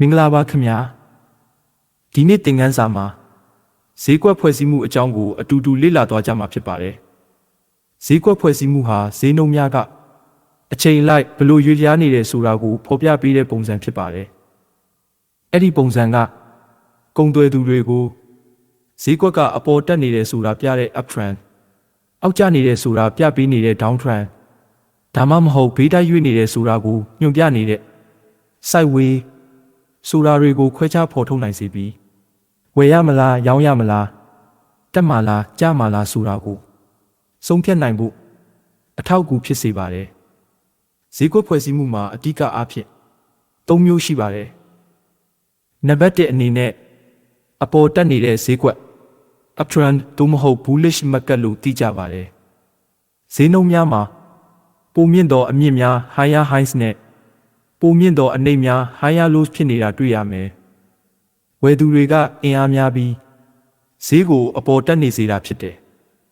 မင်္ဂလာပါခင်ဗျာဒီနေ့သင်ခန်းစာမှာဈေးကွက်ဖွဲ့စည်းမှုအကြောင်းကိုအတူတူလေ့လာသွားကြမှာဖြစ်ပါတယ်ဈေးကွက်ဖွဲ့စည်းမှုဟာဈေးနှုန်းများကအချိန်လိုက်ဘယ်လိုရွေ့လျားနေတယ်ဆိုတာကိုဖော်ပြပေးတဲ့ပုံစံဖြစ်ပါတယ်အဲ့ဒီပုံစံကကုန်သွယ်သူတွေကိုဈေးကွက်ကအပေါ်တက်နေတယ်ဆိုတာပြတဲ့ uptrend အောက်ကျနေတယ်ဆိုတာပြပေးနေတဲ့ downtrend ဒါမှမဟုတ်ဘေးတိုက်ရွေ့နေတယ်ဆိုတာကိုညွှန်ပြနေတဲ့ sideway ဆိုတာတွေကိုခွဲခြားဖော်ထုတ်နိုင်စေပြီးဝယ်ရမလားရောင်းရမလားတက်မလားကြမလားဆိုတာကိုဆုံးဖြတ်နိုင်ဖို့အထောက်အကူဖြစ်စေပါတယ်ဈေးကွက်ဖွဲ့စည်းမှုမှာအဓိကအားဖြင့်၃မျိုးရှိပါတယ်နံပါတ်1အနေနဲ့အပေါ်တက်နေတဲ့ဈေးကွက် uptrend သို့မဟုတ် bullish market လို့သိကြပါတယ်ဈေးနှုန်းများမှာပုံမြင့်သောအမြင့်များ higher highs နဲ့ ပုံမြင့်သောအနှိမ်များ higher lows ဖြစ်နေတာတွေ့ရမယ်။ဝယ်သူတွေကအင်အားများပြီးဈေးကိုအပေါ်တက်နေစေတာဖြစ်တယ်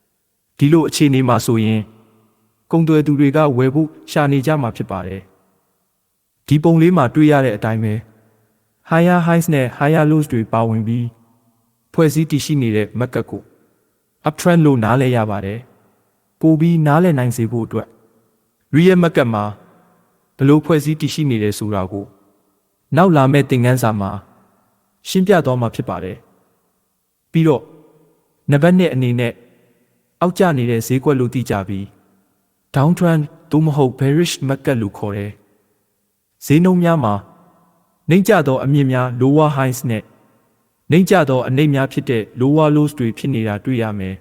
။ဒီလိုအခြေအနေမှာဆိုရင်ကုန်သွယ်သူတွေကဝယ်ဖို့ရှာနေကြမှာဖြစ်ပါတယ်။ဒီပုံလေးမှာတွေ့ရတဲ့အတိုင်းပဲ higher highs နဲ့ higher lows တွေပါဝင်ပြီးဖွဲ့စည်းတည်ရှိနေတဲ့ market ကို uptrend လို့နားလည်ရပါတယ်။ပိုပြီးနားလည်နိုင်စေဖို့အတွက် real market မှာ ဘယ်လို့ဖွဲ့စည်းတည်ရှိနေတယ်ဆိုတာကိုနောက်လာမယ့်သင်ခန်းစာမှာရှင်းပြသွားမှာဖြစ်ပါတယ်။ပြီးတော့နံပါတ်1အနေနဲ့အောက်ကျနေတဲ့ဈေးကွက်လို့သိကြပြီး downtrend သို့မဟုတ် bearish market လို့ခေါ်တယ်။ဈေးနှုန်းများမှာနှိမ့်ကျသောအမြင့်များ lower highs နဲ့နှိမ့်ကျသောအနှိမ့်များဖြစ်တဲ့ lower lows တွေဖြစ်နေတာတွေ့ရမယ်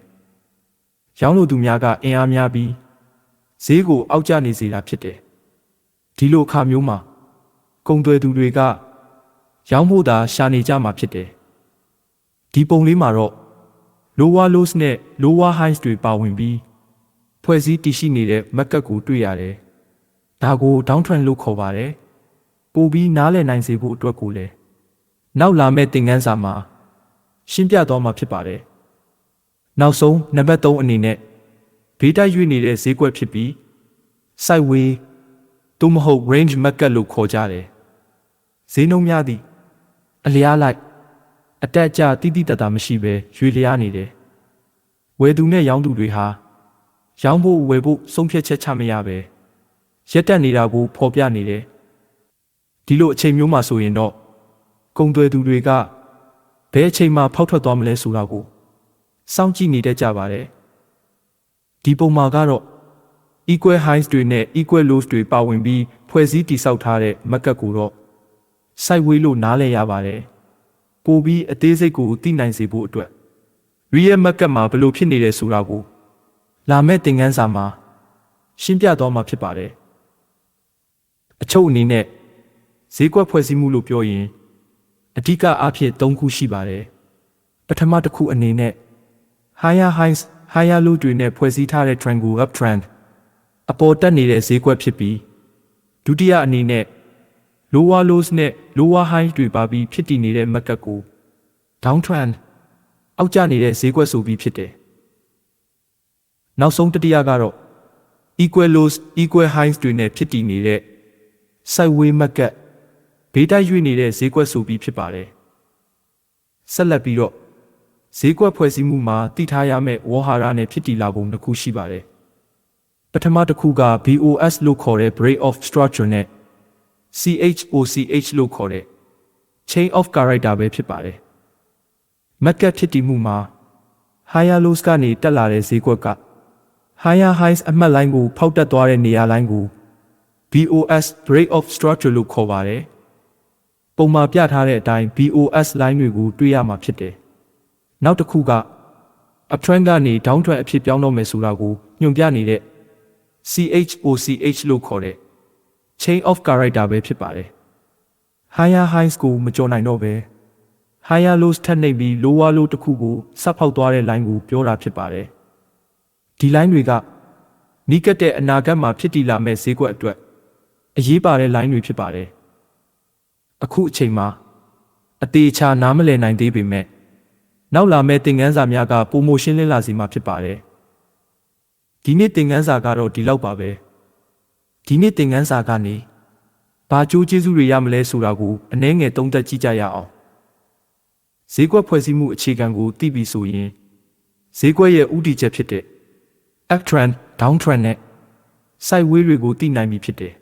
။ရောင်းလိုသူများကအင်အားများပြီးဈေးကိုအောက်ကျနေစေတာဖြစ်တယ်။ ဒီလိုအခါမျိုးမှာကုန်သွယ်သူတွေက ရောင်းဖို့သာရှာနေကြမှာဖြစ်တယ်။ဒီပုံလေးမှာတော့ lower lows နဲ့ lower highs တွေပါဝင်ပြီးဖွဲ့စည်းတည်ရှိနေတဲ့ market ကိုတွေ့ရတယ်။ဒါကို downtrend လို့ခေါ်ပါတယ်။ပိုပြီးနားလည်နိုင်စေဖို့အတွက်ကိုလည်းနောက်လာမယ့်သင်ခန်းစာမှာရှင်းပြသွားမှာဖြစ်ပါတယ်။နောက်ဆုံးနံပါတ်3အနေနဲ့ဘေးတိုက်ရွေ့နေတဲ့ဈေးကွက်ဖြစ်ပြီး sideway သို့မဟုတ် range market လို့ခေါ်ကြတယ်။ဈေးနှုန်းများသည့်အလျားလိုက်အတက်အကျတိတိတတ်တာမရှိဘဲရွေလျားနေတယ်။ဝယ်သူနဲ့ရောင်းသူတွေဟာရောင်းဖို့ဝယ်ဖို့ဆုံးဖြတ်ချက်ချမရပဲရက်တက်နေတာကိုဖော်ပြနေတယ်။ဒီလိုအချိန်မျိုးမှာဆိုရင်တော့ကုန်သွယ်သူတွေကဘယ်အချိန်မှဖောက်ထွက်သွားမလဲဆိုတာကိုစောင့်ကြည့်နေတတ်ကြပါတယ်။ဒီပုံမှာကတော့ equal highs တွေနဲ့ equal lows တွေပါဝင်ပြီးဖွဲ့စည်းတည်ဆောက်ထားတဲ့ market ကိုတော့ sideway လို့နားလည်ရပါတယ်။ပိုပြီးအသေးစိတ်ကိုသိနိုင်စေဖို့အတွက် real market မှာဘယ်လိုဖြစ်နေတယ်ဆိုတာကိုလာမယ့်သင်ခန်းစာမှာရှင်းပြသွားမှာဖြစ်ပါတယ်။အချုပ်အနေနဲ့ဈေးကွက်ဖွဲ့စည်းမှုလို့ပြောရင်အဓိကအားဖြင့်၃ခုရှိပါတယ်။ပထမတစ်ခုအနေနဲ့ higher highs higher low တွေနဲ့ဖွဲ့စည်းထားတဲ့ triangle uptrend အပေါ်တက်နေတဲ့ဈေးကွက်ဖြစ်ပြီးဒုတိယအနေနဲ့ lower lows နဲ့ lower highs တွေပါပြီးဖြစ်တည်နေတဲ့ market ကို downtrend အောက်ကျနေတဲ့ဈေးကွက်ဆိုပြီးဖြစ်တယ်။နောက်ဆုံးတတိယကတော့ equal lows equal highs တွေနဲ့ဖြစ်တည်နေတဲ့ sideway market ဘေးတိုက်ရွေ့နေတဲ့ဈေးကွက်ဆိုပြီးဖြစ်ပါတယ်။ဆက်လက်ပြီးတော့ဈေးကွက်ဖွဲ့စည်းမှုမှာတည်ထားရမယ့်ဝေါ်ဟာရနဲ့ဖြစ်တည်လာပုံတစ်ခုရှိပါတယ်။ ပထမတစ်ခုက BOS လို့ခေါ်တဲ့ break of structure နဲ့ CHOCH လို့ခေါ်တဲ့ chain of character ပဲဖြစ်ပါတယ်။ market ဖြစ်တည်မှုမှာ higher lows ကနေတက်လာတဲ့ဈေးကွက်က higher highs အမှတ်လိုင်းကိုဖောက်တက်သွားတဲ့နေရာလိုင်းကို BOS break of structure လို့ခေါ်ပါတယ်။ပုံမှာပြထားတဲ့အတိုင်း BOS line တွေကိုတွေ့ရမှာဖြစ်တယ်။နောက်တစ်ခုက uptrend ကနေ downtrend အဖြစ်ပြောင်းတော့မယ်ဆိုတာကိုညွှန်ပြနေတဲ့ CHOCH လို့ခေါ်တဲ့ chain of character ပဲဖြစ်ပါတယ်။ higher highs ကိုမကျော်နိုင်တော့ပဲ higher lows ထပ်နှိပ်ပြီး lower low တစ်ခုကိုဆက်ဖောက်သွားတဲ့ line ကိုပြောတာဖြစ်ပါတယ်။ဒီ line တွေကနီးကပ်တဲ့အနာဂတ်မှာဖြစ်တည်လာမဲ့ဈေးကွက်အတွက်အရေးပါတဲ့ line တွေဖြစ်ပါတယ်။အခုအချိန်မှာအသေးချာနားမလည်နိုင်သေးပေမဲ့နောက်လာမဲ့သင်ခန်းစာများကပုံမိုရှင်းလင်းလာစီမှာဖြစ်ပါတယ်။ ဒီနေ့သင်ခန်းစာကတော့ဒီလောက်ပါပဲ။ဒီနေ့သင်ခန်းစာကနေဘဘာကြိုးကျေးဇူးတွေရမလဲဆိုတာကိုအနည်းငယ်သုံးသပ်ကြည့်ကြရအောင်ဈေးကွက်ဖွဲ့စည်းမှုအခြေခံကိုသိပြီဆိုရင်ဈေးကွက်ရဲ့ဥတီချက်ဖြစ်တဲ့ uptrend downtrend နဲ့ sideways တွေကိုသိနိုင်ပြီဖြစ်တယ်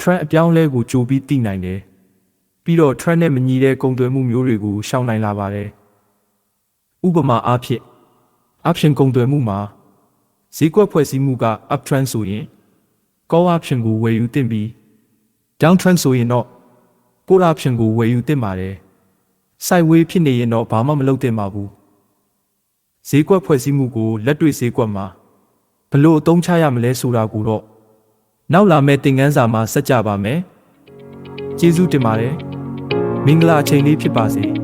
trend အပြောင်းအလဲကိုကြိုပြီးသိနိုင်တယ်ပြီးတော့ trend နဲ့မညီတဲ့ကုန်သွယ်မှုမျိုးတွေကိုရှောင်နိုင်လာပါတယ်ဥပမာအားဖြင့် option ကုန်သွယ်မှုမှာ ဈေးကွက်ဖွဲ့စည်းမှုက uptrend ဆိုရင် call option ကိုဝယ်ယူသင့်ပြီး downtrend ဆိုရင်တော့ put option ကိုဝယ်ယူသင့်ပါတယ် sideways ဖြစ်နေရင်တော့ဘာမှမလုပ်သင့်ပါဘူးဈေးကွက်ဖွဲ့စည်းမှုကိုလက်တွေ့ဈေးကွက်မှာဘယ်လို့အသုံးချရမလဲဆိုတာကိုတော့နောက်လာမယ့်သင်ခန်းစာမှာဆက်ကြပါမယ်ကျေးဇူးတင်ပါတယ်မင်္ဂလာအချိန်လေးဖြစ်ပါစေ